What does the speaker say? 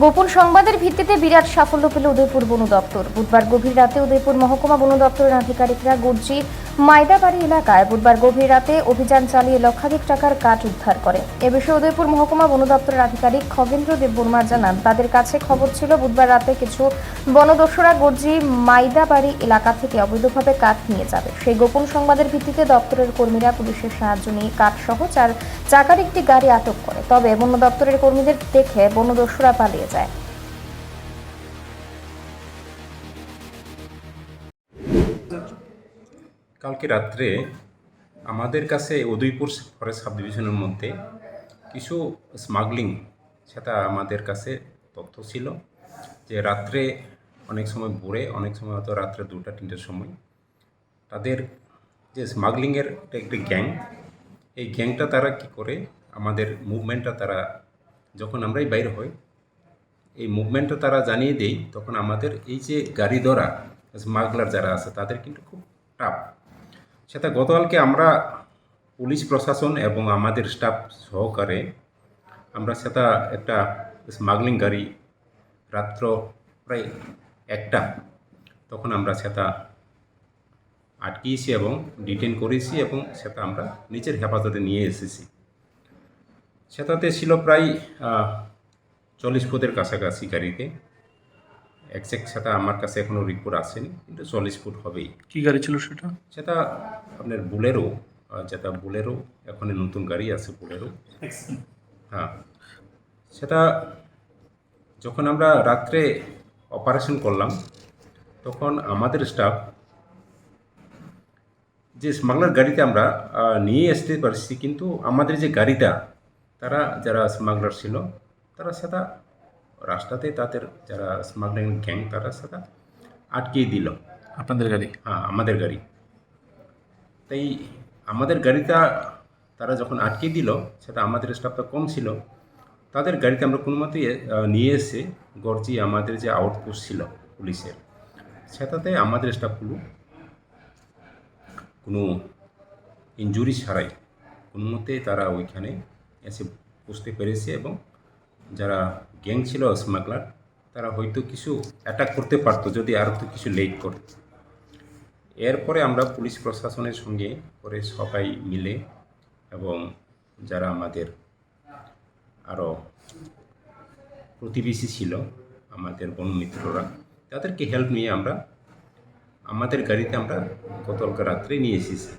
গোপন সংবাদের ভিত্তিতে বিরাট সাফল্য পেল উদয়পুর বন দপ্তর। বুধবার গভীর রাতে উদয়পুর মহকুমা বন দপ্তরের আধিকারিকরা গর্জি মাইদাবাড়ি এলাকায় বুধবার গভীর রাতে অভিযান চালিয়ে লক্ষাধিক টাকার কাঠ উদ্ধার করে। এ বিষয়ে উদয়পুর মহকুমা বন দপ্তরের আধিকারিক খগেন্দ্র দেব বর্মা জানান, তাদের কাছে খবর ছিল বুধবার রাতে কিছু বনদস্যুরা গর্জি মাইদাবাড়ি এলাকা থেকে অবৈধভাবে কাঠ নিয়ে যাবে। সেই গোপন সংবাদের ভিত্তিতে দপ্তরের কর্মীরা পুলিশের সাহায্য নিয়ে কাঠ সহ চার চাকার একটি গাড়ি আটক করে। তবে বন দপ্তরের কর্মীদের দেখে বনদস্যুরা পালিয়ে যায়। কালকে রাত্রে আমাদের কাছে উদয়পুর ফরেস্ট সাব ডিভিশনের মধ্যে কিছু স্মাগলিং সেটা আমাদের কাছে তথ্য ছিল যে রাত্রে অনেক সময় ভোরে, অনেক সময় হয়তো রাত্রে দুটা, তিনটের সময় তাদের যে স্মাগলিংয়ের একটা গ্যাং এই গ্যাংটা তারা কি করে, আমাদের মুভমেন্টটা তারা যখন আমরাই বাইর হই, এই মুভমেন্টটা তারা জানিয়ে দেই, তখন আমাদের এই যে গাড়ি ধরা স্মাগলার যারা আছে, তাদের কিন্তু খুব টাফ সেটা গতকালকে আমরা পুলিশ প্রশাসন এবং আমাদের স্টাফ সহকারে আমরা সেটা একটা স্মাগলিং গাড়ি রাত্র প্রায় একটা তখন আমরা সেটা আটকিয়েছি এবং ডিটেন করেছি এবং সেটা আমরা নিজের হেফাজতে নিয়ে এসেছি। সেটাতে ছিল প্রায় চল্লিশ ফুটের কাছাকাছি গাড়িতে। একজ্যাক্ট সেটা আমার কাছে এখনও রিপোর্ট আসেনি কিন্তু চল্লিশ ফুট হবেই। কি গাড়ি ছিল সেটা? সেটা আপনার বুলেরো যেটা বুলেরো এখন নতুন গাড়ি আছে বুলেরো। হ্যাঁ সেটা যখন আমরা রাত্রে অপারেশন করলাম তখন আমাদের স্টাফ যে স্মাগলার গাড়িতে আমরা নিয়ে আসতে পারছি কিন্তু আমাদের যে গাড়িটা তারা যারা স্মাগলার ছিল তারা সেটা রাস্তাতে তাদের যারা স্মাগলিং গ্যাং তারা সেটা আটকিয়ে দিল। আপনাদের গাড়ি? হ্যাঁ আমাদের গাড়ি। তাই আমাদের গাড়িটা তারা যখন আটকে দিল সেটা আমাদের স্টাফটা কম ছিল। তাদের গাড়িতে আমরা কোনো মতেই নিয়ে এসে গর্জি আমাদের যে আউটপোস্ট ছিল পুলিশের সেটাতে আমাদের স্টাফগুলো কোনো ইনজুরি ছাড়াই কোনো মতে তারা ওইখানে এসে বুঝতে পেরেছে এবং যারা গ্যাং ছিল স্মাগলার তারা হয়তো কিছু অ্যাটাক করতে পারতো যদি আর একটু কিছু লেট করতো। এরপরে আমরা পুলিশ প্রশাসনের সঙ্গে পরে সবাই মিলে এবং যারা আমাদের আরও প্রতিবেশী ছিল, আমাদের বনমিত্ররা তাদেরকে হেল্প নিয়ে আমরা, আমাদের গাড়িতে আমরা গতকালকে রাত্রে নিয়ে এসেছি।